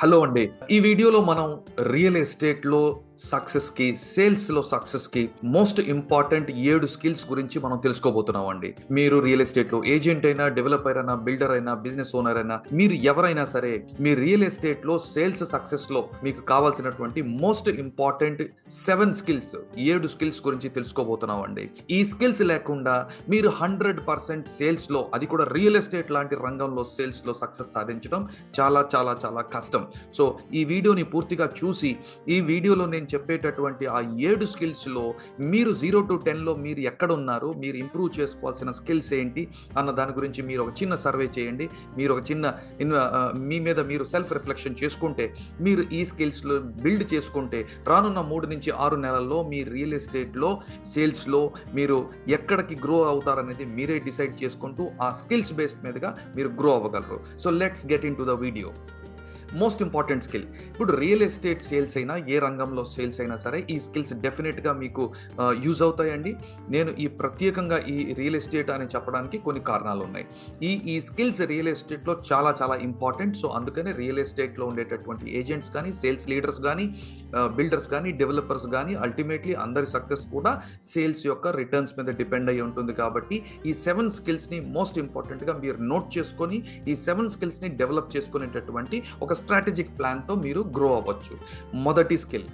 Hello అండి. ఈ వీడియోలో మనం రియల్ ఎస్టేట్లో సక్సెస్కి సేల్స్లో సక్సెస్కి మోస్ట్ ఇంపార్టెంట్ ఏడు స్కిల్స్ గురించి మనం తెలుసుకోబోతున్నాం అండి మీరు రియల్ ఎస్టేట్లో ఏజెంట్ అయినా డెవలపర్ అయినా బిల్డర్ అయినా బిజినెస్ ఓనర్ అయినా మీరు ఎవరైనా సరే మీ రియల్ ఎస్టేట్లో సేల్స్ సక్సెస్లో మీకు కావాల్సినటువంటి మోస్ట్ ఇంపార్టెంట్ సెవెన్ స్కిల్స్ ఏడు స్కిల్స్ గురించి తెలుసుకోబోతున్నాం అండి ఈ స్కిల్స్ లేకుండా మీరు హండ్రెడ్ పర్సెంట్ సేల్స్లో అది కూడా రియల్ ఎస్టేట్ లాంటి రంగంలో సేల్స్లో సక్సెస్ సాధించడం చాలా చాలా చాలా కష్టం. సో ఈ వీడియోని పూర్తిగా చూసి ఈ వీడియోలో నేను చెప్పేటటువంటి ఆ ఏడు స్కిల్స్లో మీరు జీరో టు టెన్లో మీరు ఎక్కడ ఉన్నారు మీరు ఇంప్రూవ్ చేసుకోవాల్సిన స్కిల్స్ ఏంటి అన్న దాని గురించి మీరు ఒక చిన్న సర్వే చేయండి. మీరు ఒక చిన్న మీ మీద మీరు సెల్ఫ్ రిఫ్లెక్షన్ చేసుకుంటే మీరు ఈ స్కిల్స్లో బిల్డ్ చేసుకుంటే రానున్న మూడు నుంచి ఆరు నెలల్లో మీ రియల్ ఎస్టేట్లో సేల్స్లో మీరు ఎక్కడికి గ్రో అవుతారనేది మీరే డిసైడ్ చేసుకుంటూ ఆ స్కిల్స్ బేస్డ్ మీదుగా మీరు grow అవ్వగలరు. So let's get into the video. Most important skill. ఇప్పుడు రియల్ ఎస్టేట్ సేల్స్ అయినా ఏ రంగంలో సేల్స్ అయినా సరే ఈ స్కిల్స్ డెఫినెట్గా మీకు యూజ్ అవుతాయండి. నేను ఈ ప్రత్యేకంగా ఈ రియల్ ఎస్టేట్ అని చెప్పడానికి కొన్ని కారణాలు ఉన్నాయి. ఈ ఈ స్కిల్స్ రియల్ ఎస్టేట్లో చాలా చాలా ఇంపార్టెంట్. సో అందుకనే రియల్ ఎస్టేట్లో ఉండేటటువంటి ఏజెంట్స్ కానీ సేల్స్ లీడర్స్ కానీ బిల్డర్స్ కానీ డెవలపర్స్ కానీ అల్టిమేట్లీ అందరి సక్సెస్ కూడా సేల్స్ యొక్క రిటర్న్స్ మీద డిపెండ్ అయి ఉంటుంది కాబట్టి ఈ సెవెన్ స్కిల్స్ని మోస్ట్ ఇంపార్టెంట్గా మీరు నోట్ చేసుకొని ఈ సెవెన్ స్కిల్స్ని డెవలప్ చేసుకునేటటువంటి ఒక స్ట్రాటజిక్ ప్లాన్తో మీరు గ్రో అవ్వచ్చు. మొదటి స్కిల్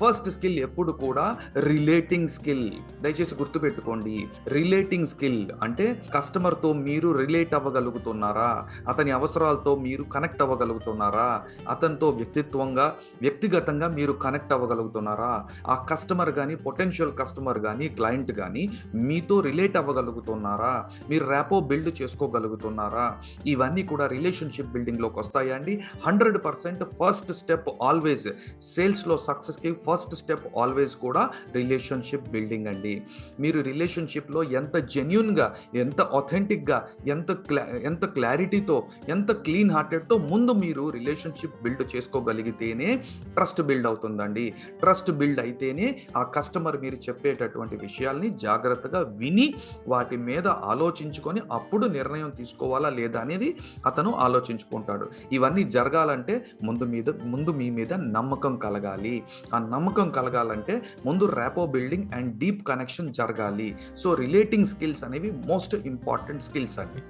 ఫస్ట్ స్కిల్ ఎప్పుడు కూడా రిలేటింగ్ స్కిల్. దయచేసి గుర్తుపెట్టుకోండి. రిలేటింగ్ స్కిల్ అంటే కస్టమర్తో మీరు రిలేట్ అవ్వగలుగుతున్నారా? అతని అవసరాలతో మీరు కనెక్ట్ అవ్వగలుగుతున్నారా? అతనితో వ్యక్తిత్వంగా వ్యక్తిగతంగా మీరు కనెక్ట్ అవ్వగలుగుతున్నారా? ఆ కస్టమర్ కానీ పొటెన్షియల్ కస్టమర్ కానీ క్లయింట్ కానీ మీతో రిలేట్ అవ్వగలుగుతున్నారా? మీరు ర్యాపో బిల్డ్ చేసుకోగలుగుతున్నారా? ఇవన్నీ కూడా రిలేషన్షిప్ బిల్డింగ్లోకి వస్తాయా అండి hundred percent first step always. సేల్స్లో సక్సెస్కి ఫస్ట్ స్టెప్ ఆల్వేస్ కూడా రిలేషన్షిప్ బిల్డింగ్ అండి. మీరు రిలేషన్షిప్లో ఎంత జెన్యున్గా ఎంత అథెంటిక్గా ఎంత క్లా ఎంత క్లారిటీతో ఎంత క్లీన్ హార్టెడ్తో ముందు మీరు రిలేషన్షిప్ బిల్డ్ చేసుకోగలిగితేనే ట్రస్ట్ బిల్డ్ అవుతుందండి. ట్రస్ట్ బిల్డ్ అయితేనే ఆ కస్టమర్ మీరు చెప్పేటటువంటి విషయాల్ని జాగ్రత్తగా విని వాటి మీద ఆలోచించుకొని అప్పుడు నిర్ణయం తీసుకోవాలా లేదా అనేది అతను ఆలోచించుకుంటాడు. ఇవన్నీ జరగాలంటే ముందు మీద ముందు మీ మీద నమ్మకం కలగాలి. ఆ నమ్మకం కలగాలంటే ముందు rapport building and deep connection జరగాలి. సో రిలేటింగ్ స్కిల్స్ అనేవి మోస్ట్ ఇంపార్టెంట్ స్కిల్స్ అండి.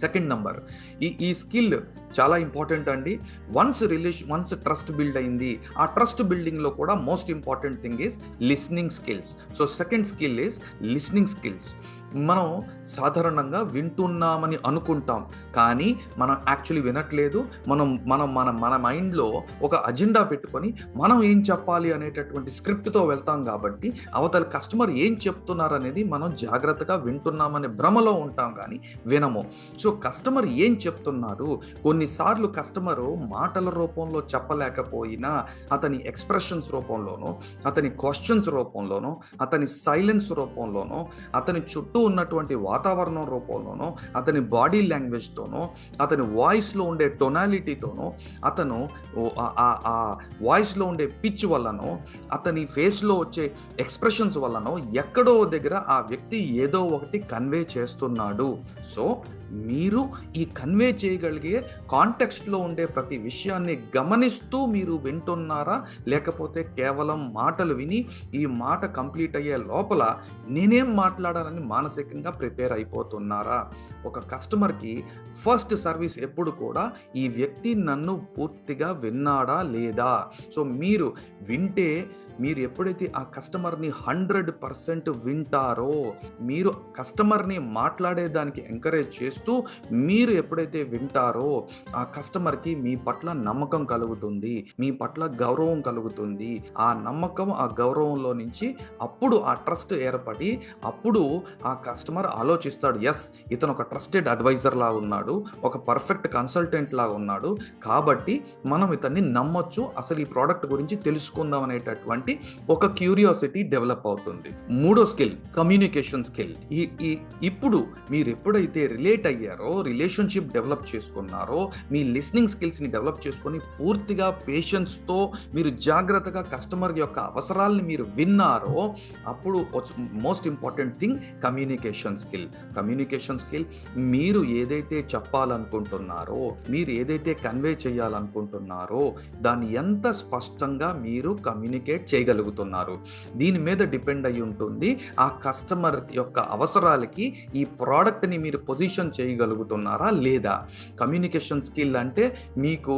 సెకండ్ నంబర్ ఈ ఈ స్కిల్ చాలా ఇంపార్టెంట్ అండి. Once relation once trust build అయింది ఆ ట్రస్ట్ బిల్డింగ్లో కూడా most important thing is listening skills. So second skill is listening skills. మనం సాధారణంగా వింటున్నామని అనుకుంటాం. కానీ మనం యాక్చువల్లీ వినట్లేదు. మనం మనం మన మన మైండ్లో ఒక అజెండా పెట్టుకొని మనం ఏం చెప్పాలి అనేటటువంటి స్క్రిప్ట్తో వెళ్తాం కాబట్టి అవతల కస్టమర్ ఏం చెప్తున్నారు అనేది మనం జాగ్రత్తగా వింటున్నామనే భ్రమలో ఉంటాం కానీ వినము. సో కస్టమర్ ఏం చెప్తున్నారు కొన్నిసార్లు కస్టమరు మాటల రూపంలో చెప్పలేకపోయినా అతని ఎక్స్ప్రెషన్స్ రూపంలోనో అతని క్వశ్చన్స్ రూపంలోనో అతని సైలెన్స్ రూపంలోనో అతని చుట్టూ ఉన్నటువంటి వాతావరణం రూపంలోనో అతని బాడీ లాంగ్వేజ్తోనో అతని వాయిస్లో ఉండే టొనాలిటీతోనో అతను ఆ- వాయిస్లో ఉండే పిచ్ వల్లనో అతని ఫేస్లో వచ్చే ఎక్స్ప్రెషన్స్ వల్లనో ఎక్కడో దగ్గర ఆ వ్యక్తి ఏదో ఒకటి కన్వే చేస్తున్నాడు. సో మీరు ఈ కన్వే చేయగలిగే కాంటెక్స్ట్లో ఉండే ప్రతి విషయాన్ని గమనిస్తూ మీరు వింటున్నారా? లేకపోతే కేవలం మాటలు విని ఈ మాట కంప్లీట్ అయ్యే లోపల నేనేం మాట్లాడాలని మానసికంగా ప్రిపేర్ అయిపోతున్నారా? ఒక కస్టమర్కి ఫస్ట్ సర్వీస్ ఎప్పుడు కూడా ఈ వ్యక్తి నన్ను పూర్తిగా విన్నాడా లేదా? సో మీరు వింటే మీరు ఎప్పుడైతే ఆ కస్టమర్ని హండ్రెడ్ పర్సెంట్ వింటారో మీరు కస్టమర్ని మాట్లాడేదానికి ఎంకరేజ్ చేస్తూ మీరు ఎప్పుడైతే వింటారో ఆ కస్టమర్కి మీ పట్ల నమ్మకం కలుగుతుంది మీ పట్ల గౌరవం కలుగుతుంది. ఆ నమ్మకం ఆ గౌరవంలో నుంచి అప్పుడు ఆ ట్రస్ట్ ఏర్పడి అప్పుడు ఆ కస్టమర్ ఆలోచిస్తాడు ఎస్ ఇతను ఒక ట్రస్టెడ్ అడ్వైజర్ లా ఉన్నాడు ఒక పర్ఫెక్ట్ కన్సల్టెంట్ లా ఉన్నాడు కాబట్టి మనం ఇతన్ని నమ్మొచ్చు అసలు ఈ ప్రోడక్ట్ గురించి తెలుసుకుందాం అనేటటువంటి ఒక క్యూరియాసిటీ డెవలప్ అవుతుంది. మూడో స్కిల్ కమ్యూనికేషన్ స్కిల్. ఈ ఈ ఇప్పుడు మీరు ఎప్పుడైతే రిలేట్ అయ్యారో రిలేషన్షిప్ డెవలప్ చేసుకున్నారో మీ లిస్నింగ్ స్కిల్స్ని డెవలప్ చేసుకొని పూర్తిగా పేషెన్స్తో మీరు జాగ్రత్తగా కస్టమర్ యొక్క అవసరాలని మీరు విన్నారో అప్పుడు most important thing communication. Communication skill communication skill మీరు ఏదైతే చెప్పాలనుకుంటున్నారో మీరు ఏదైతే కన్వే చేయాలనుకుంటున్నారో దాన్ని ఎంత స్పష్టంగా మీరు కమ్యూనికేట్ చేయగలుగుతున్నారు. దీని మీద డిపెండ్ అయి ఉంటుంది ఆ కస్టమర్ యొక్క అవసరాలకి ఈ ప్రోడక్ట్ని మీరు పొజిషన్ చేయగలుగుతున్నారా లేదా? కమ్యూనికేషన్ స్కిల్ అంటే మీకు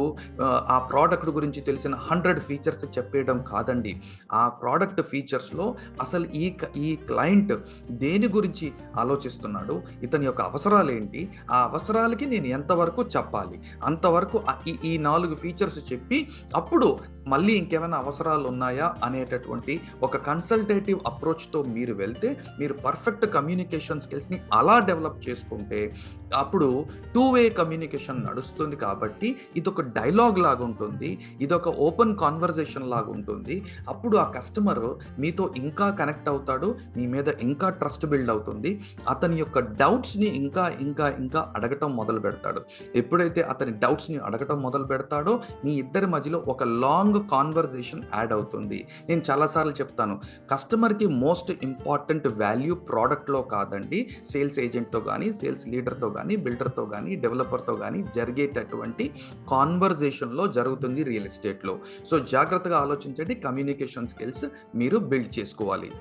ఆ, ప్రోడక్ట్ గురించి తెలిసిన హండ్రెడ్ ఫీచర్స్ చెప్పేయడం కాదండి. ఆ ప్రోడక్ట్ ఫీచర్స్లో అసలు ఈ ఈ క్లయింట్ దేని గురించి ఆలోచిస్తున్నాడు. ఇతని యొక్క అవసరాలు ఏంటి ఆ అవసరాలకి నేను ఎంతవరకు చెప్పాలి? అంతవరకు ఈ నాలుగు ఫీచర్స్ చెప్పి అప్పుడు మళ్ళీ ఇంకేమైనా అవసరాలు ఉన్నాయా అనేటటువంటి ఒక కన్సల్టేటివ్ అప్రోచ్తో మీరు వెళ్తే మీరు పర్ఫెక్ట్ కమ్యూనికేషన్ స్కిల్స్ని అలా డెవలప్ చేసుకుంటే అప్పుడు టూ వే కమ్యూనికేషన్ నడుస్తుంది కాబట్టి ఇదొక డైలాగ్ లాగా ఉంటుంది ఇదొక ఓపెన్ కాన్వర్జేషన్ లాగా ఉంటుంది అప్పుడు ఆ కస్టమర్ మీతో ఇంకా కనెక్ట్ అవుతాడు మీ మీద ఇంకా ట్రస్ట్ బిల్డ్ అవుతుంది. అతని యొక్క డౌట్స్ని ఇంకా ఇంకా ఇంకా అడగటం మొదలు పెడతాడు. ఎప్పుడైతే అతని డౌట్స్ని అడగటం మొదలు పెడతాడో మీ ఇద్దరి మధ్యలో ఒక లాంగ్ కాన్వర్జేషన్ యాడ్ అవుతుంది. నేను చాలాసార్లు చెప్తాను. కస్టమర్కి మోస్ట్ ఇంపార్టెంట్ వాల్యూ ప్రోడక్ట్లో కాదండి. సేల్స్ ఏజెంట్తో కానీ సేల్స్ లీడర్తో కానీ బిల్డర్తో కానీ డెవలపర్తో కానీ జరిగేటటువంటి కాన్వర్జేషన్లో జరుగుతుంది రియల్ ఎస్టేట్లో. సో జాగ్రత్తగా ఆలోచించండి. కమ్యూనికేషన్ స్కిల్స్ మీరు బిల్డ్ చేసుకోవాలి.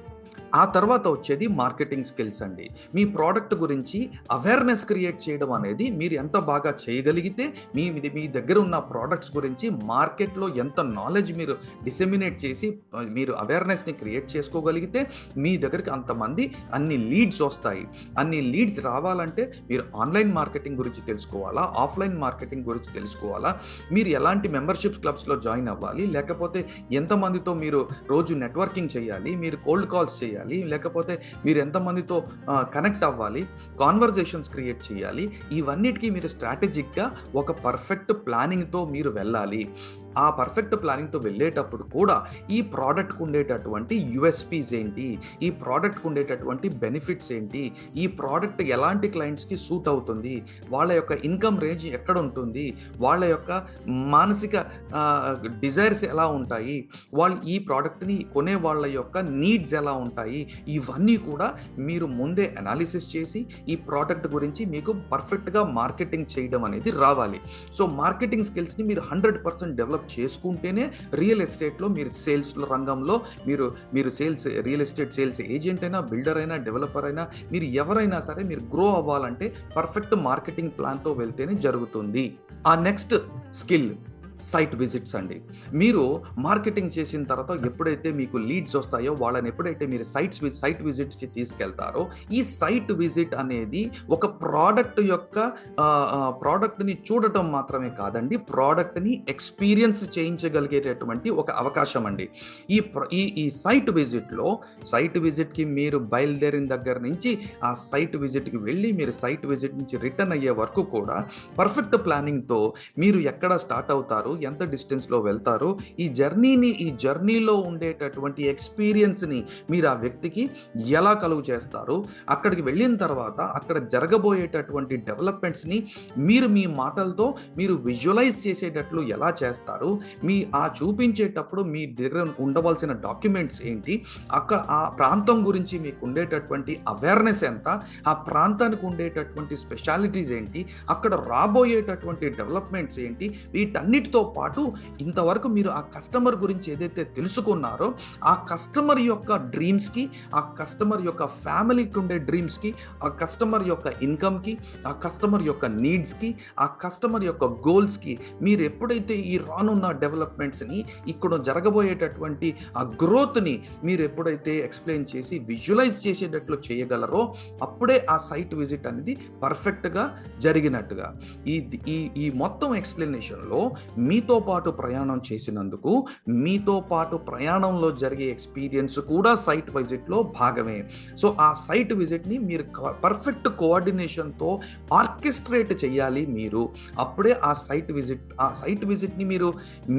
ఆ తర్వాత వచ్చేది మార్కెటింగ్ స్కిల్స్ అండి. మీ ప్రోడక్ట్ గురించి అవేర్నెస్ క్రియేట్ చేయడం అనేది మీరు ఎంత బాగా చేయగలిగితే మీ మీ- మీ దగ్గర ఉన్న ప్రోడక్ట్స్ గురించి మార్కెట్లో ఎంత నాలెడ్జ్ మీరు డిసెమినేట్ చేసి మీరు అవేర్నెస్ని క్రియేట్ చేసుకోగలిగితే మీ దగ్గరికి అంతమంది అన్ని లీడ్స్ వస్తాయి. అన్ని లీడ్స్ రావాలంటే మీరు ఆన్లైన్ మార్కెటింగ్ గురించి తెలుసుకోవాలా? ఆఫ్లైన్ మార్కెటింగ్ గురించి తెలుసుకోవాలా? మీరు ఎలాంటి మెంబర్షిప్ క్లబ్స్లో జాయిన్ అవ్వాలి? లేకపోతే ఎంతమందితో మీరు రోజు నెట్వర్కింగ్ చేయాలి? మీరు కోల్డ్ కాల్స్ చేయాలి? లేకపోతే మీరు ఎంతమందితో కనెక్ట్ అవ్వాలి కాన్వర్జేషన్స్ క్రియేట్ చేయాలి ఇవన్నిటికీ మీరు స్ట్రాటజిక్గా ఒక పర్ఫెక్ట్ ప్లానింగ్తో మీరు వెళ్ళాలి. ఆ పర్ఫెక్ట్ ప్లానింగ్తో వెళ్ళేటప్పుడు కూడా ఈ ప్రోడక్ట్కి ఉండేటటువంటి యుఎస్పీస్ ఏంటి? ఈ ప్రోడక్ట్కి ఉండేటటువంటి బెనిఫిట్స్ ఏంటి? ఈ ప్రోడక్ట్ ఎలాంటి క్లయింట్స్కి సూట్ అవుతుంది? వాళ్ళ యొక్క ఇన్కమ్ రేంజ్ ఎక్కడ ఉంటుంది? వాళ్ళ యొక్క మానసిక డిజైర్స్ ఎలా ఉంటాయి? వాళ్ళు ఈ ప్రోడక్ట్ని కొనే వాళ్ళ యొక్క నీడ్స్ ఎలా ఉంటాయి? ఇవన్నీ కూడా మీరు ముందే అనాలిసిస్ చేసి ఈ ప్రోడక్ట్ గురించి మీకు పర్ఫెక్ట్గా మార్కెటింగ్ చేయడం అనేది రావాలి. సో మార్కెటింగ్ స్కిల్స్ని మీరు హండ్రెడ్ పర్సెంట్ డెవలప్ చేసుకుంటేనే రియల్ ఎస్టేట్లో మీరు సేల్స్ రంగంలో మీరు మీరు sales real estate sales agent అయినా బిల్డర్ అయినా డెవలపర్ అయినా మీరు ఎవరైనా సరే మీరు గ్రో అవ్వాలంటే పర్ఫెక్ట్ మార్కెటింగ్ ప్లాన్తో వెళ్తేనే జరుగుతుంది. ఆ నెక్స్ట్ స్కిల్. సైట్ విజిట్స్ అండి. మీరు మార్కెటింగ్ చేసిన తర్వాత ఎప్పుడైతే మీకు లీడ్స్ వస్తాయో వాళ్ళని ఎప్పుడైతే మీరు సైట్స్ సైట్ విజిట్స్కి తీసుకెళ్తారో ఈ సైట్ విజిట్ అనేది ఒక ప్రోడక్ట్ యొక్క ప్రోడక్ట్ని చూడటం మాత్రమే కాదండి. ప్రోడక్ట్ని ఎక్స్పీరియన్స్ చేయించగలిగేటటువంటి ఒక అవకాశం అండి. ఈ ఈ ఈ సైట్ విజిట్లో సైట్ విజిట్కి మీరు బయలుదేరిన దగ్గర నుంచి ఆ సైట్ విజిట్కి వెళ్ళి మీరు సైట్ విజిట్ నుంచి రిటర్న్ అయ్యే వరకు కూడా పర్ఫెక్ట్ ప్లానింగ్తో మీరు ఎక్కడ స్టార్ట్ అవుతారు ఎంత డిస్టెన్స్లో వెళ్తారు ఈ జర్నీని ఈ జర్నీలో ఉండేటటువంటి ఎక్స్పీరియన్స్ని మీరు ఆ వ్యక్తికి ఎలా కలుగు చేస్తారు? అక్కడికి వెళ్ళిన తర్వాత అక్కడ జరగబోయేటటువంటి డెవలప్మెంట్స్ని మీరు మీ మాటలతో మీరు విజువలైజ్ చేసేటట్లు ఎలా చేస్తారు? మీ ఆ చూపించేటప్పుడు మీ దగ్గర ఉండవలసిన డాక్యుమెంట్స్ ఏంటి? అక్కడ ఆ ప్రాంతం గురించి మీకు ఉండేటటువంటి అవేర్నెస్ ఎంత? ఆ ప్రాంతానికి ఉండేటటువంటి స్పెషాలిటీస్ ఏంటి? అక్కడ రాబోయేటటువంటి డెవలప్మెంట్స్ ఏంటి? వీటన్నిటితో పాటు ఇంతవరకు మీరు ఆ కస్టమర్ గురించి ఏదైతే తెలుసుకున్నారో ఆ కస్టమర్ యొక్క డ్రీమ్స్కి ఆ కస్టమర్ యొక్క ఫ్యామిలీకి ఉండే డ్రీమ్స్కి ఆ కస్టమర్ యొక్క ఇన్కమ్కి ఆ కస్టమర్ యొక్క నీడ్స్కి ఆ కస్టమర్ యొక్క గోల్స్కి మీరు ఎప్పుడైతే ఈ రానున్న డెవలప్మెంట్స్ని ఇక్కడ జరగబోయేటటువంటి ఆ గ్రోత్ని మీరు ఎప్పుడైతే ఎక్స్ప్లెయిన్ చేసి విజువలైజ్ చేసేటట్లు చేయగలరో అప్పుడే ఆ సైట్ విజిట్ అనేది పర్ఫెక్ట్గా జరిగినట్టుగా. ఈ ఈ ఈ మొత్తం ఎక్స్ప్లెనేషన్లో మీతో పాటు ప్రయాణం చేసినందుకు మీతో పాటు ప్రయాణంలో జరిగే ఎక్స్పీరియన్స్ కూడా సైట్ విజిట్లో భాగమే. సో ఆ సైట్ విజిట్ని మీరు పర్ఫెక్ట్ కోఆర్డినేషన్తో ఆర్కెస్ట్రేట్ చేయాలి మీరు. అప్పుడే ఆ సైట్ విజిట్ ఆ సైట్ విజిట్ని మీరు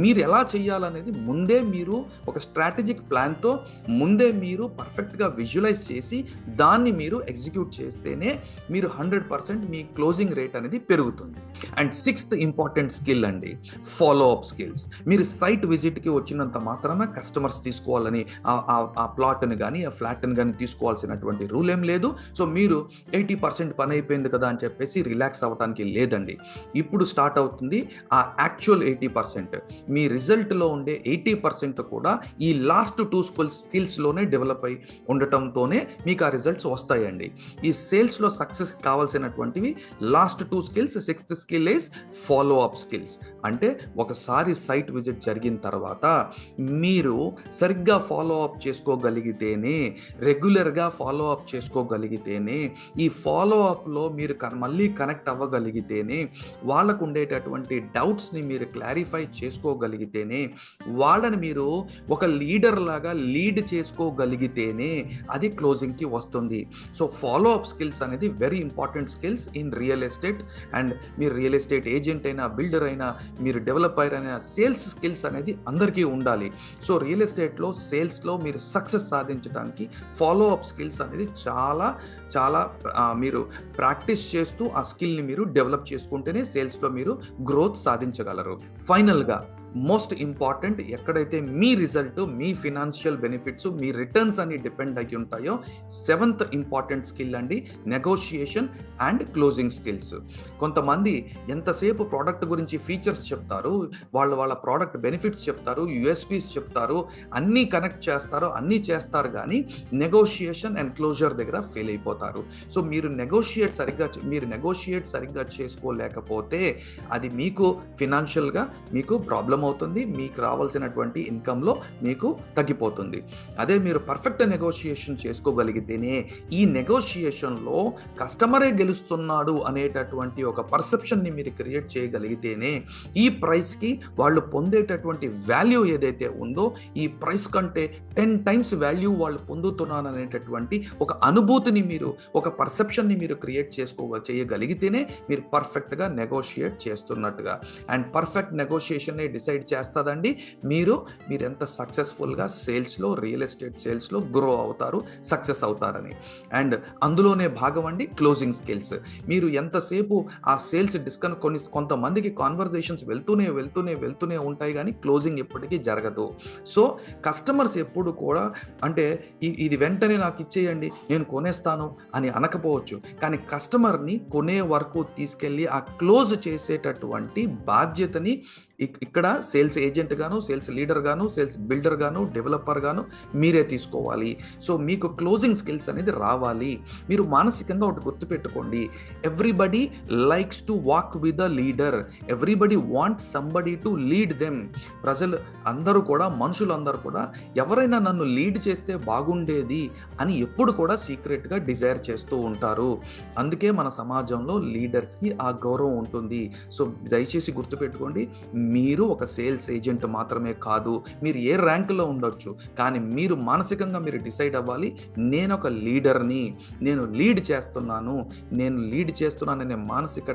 మీరు ఎలా చేయాలనేది ముందే మీరు ఒక స్ట్రాటజిక్ ప్లాన్తో ముందే మీరు పర్ఫెక్ట్గా విజువలైజ్ చేసి దాన్ని మీరు ఎగ్జిక్యూట్ చేస్తేనే మీరు హండ్రెడ్ పర్సెంట్ మీ క్లోజింగ్ రేట్ అనేది పెరుగుతుంది. అండ్ సిక్స్త్ ఇంపార్టెంట్ స్కిల్ అండి ఫాలో అప్ స్కిల్స్ మీరు సైట్ విజిట్కి వచ్చినంత మాత్రాన కస్టమర్స్ తీసుకోవాలని ఆ- ప్లాట్ని కానీ ఆ ఫ్లాట్ని కానీ తీసుకోవాల్సినటువంటి రూల్ ఏం లేదు. సో మీరు ఎయిటీ పర్సెంట్ పని అయిపోయింది కదా అని చెప్పేసి రిలాక్స్ అవ్వడానికి లేదండి. ఇప్పుడు స్టార్ట్ అవుతుంది ఆ యాక్చువల్ ఎయిటీ పర్సెంట్ మీ రిజల్ట్లో ఉండే ఎయిటీ పర్సెంట్ కూడా ఈ లాస్ట్ టూ స్కిల్స్ స్కిల్స్లోనే డెవలప్ అయి ఉండటంతోనే మీకు ఆ రిజల్ట్స్ వస్తాయండి. ఈ సేల్స్లో success కావాల్సినటువంటివి last two skills sixth skill is follow up skills అంటే ఒకసారి సైట్ విజిట్ జరిగిన తర్వాత మీరు సరిగ్గా ఫాలో అప్ చేసుకోగలిగితేనే రెగ్యులర్గా ఫాలో అప్ చేసుకోగలిగితేనే ఈ ఫాలో అప్లో మీరు మళ్ళీ కనెక్ట్ అవ్వగలిగితేనే వాళ్ళకు ఉండేటటువంటి డౌట్స్ని మీరు క్లారిఫై చేసుకోగలిగితేనే వాళ్ళని మీరు ఒక లీడర్ లాగా లీడ్ చేసుకోగలిగితేనే అది క్లోజింగ్కి వస్తుంది. సో ఫాలో అప్ స్కిల్స్ అనేది very important skills in real estate and మీరు రియల్ ఎస్టేట్ ఏజెంట్ అయినా బిల్డర్ అయినా మీరు డెవలప్ డెవలప్ అయ్యారనే సేల్స్ స్కిల్స్ అనేది అందరికీ ఉండాలి. సో రియల్ ఎస్టేట్లో సేల్స్లో మీరు సక్సెస్ సాధించడానికి ఫాలో అప్ స్కిల్స్ అనేది చాలా చాలా మీరు ప్రాక్టీస్ చేస్తూ ఆ స్కిల్ని మీరు డెవలప్ చేసుకుంటేనే సేల్స్లో మీరు గ్రోత్ సాధించగలరు. ఫైనల్గా మోస్ట్ ఇంపార్టెంట్ ఎక్కడైతే మీ రిజల్ట్ మీ ఫినాన్షియల్ బెనిఫిట్స్ మీ రిటర్న్స్ అని డిపెండ్ అయ్యి ఉంటాయో సెవెంత్ ఇంపార్టెంట్ స్కిల్ అండి నెగోషియేషన్ అండ్ క్లోజింగ్ స్కిల్స్ కొంతమంది ఎంతసేపు ప్రోడక్ట్ గురించి ఫీచర్స్ చెప్తారు వాళ్ళు వాళ్ళ ప్రోడక్ట్ బెనిఫిట్స్ చెప్తారు యుఎస్పీస్ చెప్తారు అన్నీ కనెక్ట్ చేస్తారు అన్నీ చేస్తారు కానీ నెగోషియేషన్ అండ్ క్లోజర్ దగ్గర ఫెయిల్ అయిపోతారు. సో మీరు నెగోషియేట్ సరిగ్గా మీరు నెగోషియేట్ సరిగ్గా చేసుకోలేకపోతే అది మీకు ఫినాన్షియల్గా మీకు ప్రాబ్లం అవుతుంది మీకు రావాల్సినటువంటి ఇన్కంలో మీకు తగ్గిపోతుంది. అదే మీరు పర్ఫెక్ట్ నెగోషియేషన్ చేసుకోగలిగితేనే ఈ నెగోషియేషన్లో కస్టమరే గెలుస్తున్నాడు అనేటటువంటి ఒక పర్సెప్షన్ని మీరు క్రియేట్ చేయగలిగితేనే ఈ ప్రైస్కి వాళ్ళు పొందేటటువంటి వాల్యూ ఏదైతే ఉందో ఈ ప్రైస్ కంటే టెన్ టైమ్స్ వాల్యూ వాళ్ళు పొందుతున్నాను అనేటటువంటి ఒక అనుభూతిని మీరు ఒక పర్సెప్షన్ని మీరు క్రియేట్ చేసుకో చేయగలిగితేనే మీరు పర్ఫెక్ట్గా నెగోషియేట్ చేస్తున్నట్టుగా. అండ్ పర్ఫెక్ట్ నెగోషియేషన్ని డిసైడ్ చేస్తుందండి. మీరు మీరు ఎంత సక్సెస్ఫుల్గా సేల్స్లో రియల్ ఎస్టేట్ సేల్స్లో గ్రో అవుతారు సక్సెస్ అవుతారని. అండ్ అందులోనే భాగం అండి క్లోజింగ్ స్కిల్స్. మీరు ఎంతసేపు ఆ సేల్స్ డిస్కన్ కొన్ని కొంతమందికి కాన్వర్జేషన్స్ వెళ్తూనే వెళ్తూనే వెళ్తూనే ఉంటాయి కానీ క్లోజింగ్ ఎప్పటికీ జరగదు. సో కస్టమర్స్ ఎప్పుడు కూడా అంటే ఇది వెంటనే నాకు ఇచ్చేయండి నేను కొనేస్తాను అని అనకపోవచ్చు. కానీ కస్టమర్ని కొనే వరకు తీసుకెళ్ళి ఆ క్లోజ్ చేసేటటువంటి బాధ్యతని ఇక్కడ సేల్స్ ఏజెంట్ గాను సేల్స్ లీడర్ గాను సేల్స్ బిల్డర్ గాను డెవలపర్ గాను మీరే తీసుకోవాలి. సో మీకు క్లోజింగ్ స్కిల్స్ అనేది రావాలి. మీరు మానసికంగా ఒకటి గుర్తుపెట్టుకోండి. Everybody likes to walk with the leader. Everybody wants somebody to lead them. ప్రజలు అందరూ కూడా మనుషులందరూ కూడా ఎవరైనా నన్ను లీడ్ చేస్తే బాగుండేది అని ఎప్పుడు కూడా సీక్రెట్గా డిజైర్ చేస్తూ ఉంటారు. అందుకే మన సమాజంలో లీడర్స్కి ఆ గౌరవం ఉంటుంది. సో దయచేసి గుర్తుపెట్టుకోండి. మీరు ఒక సేల్స్ ఏజెంట్ మాత్రమే కాదు మీరు ఏ ర్యాంకులో ఉండొచ్చు కానీ మీరు మానసికంగా మీరు డిసైడ్ అవ్వాలి నేను ఒక లీడర్ని నేను లీడ్ చేస్తున్నాను నేను లీడ్ చేస్తున్నాననే మానసిక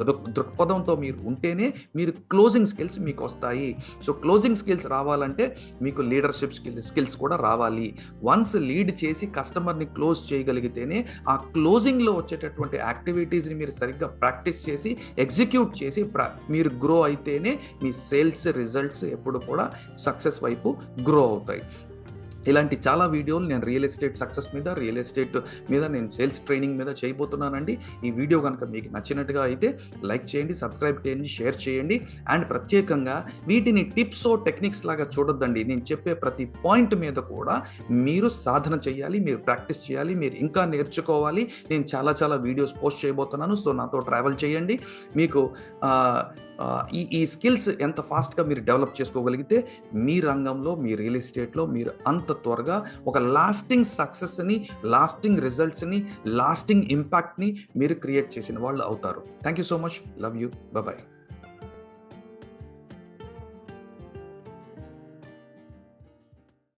దృక్ దృక్పథంతో మీరు ఉంటేనే మీరు క్లోజింగ్ స్కిల్స్ మీకు వస్తాయి. సో క్లోజింగ్ స్కిల్స్ రావాలంటే మీకు లీడర్షిప్ స్కిల్ స్కిల్స్ కూడా రావాలి. వన్స్ లీడ్ చేసి కస్టమర్ని క్లోజ్ చేయగలిగితేనే ఆ క్లోజింగ్లో వచ్చేటటువంటి యాక్టివిటీస్ని మీరు సరిగ్గా ప్రాక్టీస్ చేసి ఎగ్జిక్యూట్ చేసి ప్రా మీరు గ్రో అయితేనే మీ సేల్స్ రిజల్ట్స్ ఎప్పుడు కూడా సక్సెస్ వైపు గ్రో అవుతాయి. ఇలాంటి చాలా వీడియోలు నేను రియల్ ఎస్టేట్ సక్సెస్ మీద రియల్ ఎస్టేట్ మీద నేను సేల్స్ ట్రైనింగ్ మీద చేయబోతున్నానండి. ఈ వీడియో కనుక మీకు నచ్చినట్టుగా అయితే లైక్ చేయండి సబ్స్క్రైబ్ చేయండి షేర్ చేయండి. అండ్ ప్రత్యేకంగా వీటిని టిప్స్ టెక్నిక్స్ లాగా చూడొద్దండి. నేను చెప్పే ప్రతి పాయింట్ మీద కూడా మీరు సాధన చేయాలి మీరు ప్రాక్టీస్ చేయాలి మీరు ఇంకా నేర్చుకోవాలి. నేను చాలా చాలా వీడియోస్ పోస్ట్ చేయబోతున్నాను సో నాతో ట్రావెల్ చేయండి. మీకు ఈ ఈ స్కిల్స్ ఎంత ఫాస్ట్గా మీరు డెవలప్ చేసుకోగలిగితే మీ రంగంలో మీ రియల్ ఎస్టేట్లో మీరు అంత అంత త్వరగా ఒక లాస్టింగ్ సక్సెస్ని లాస్టింగ్ రిజల్ట్స్ని లాస్టింగ్ ఇంపాక్ట్ని మీరు క్రియేట్ చేసిన వాళ్ళు అవుతారు. Thank you so much love you bye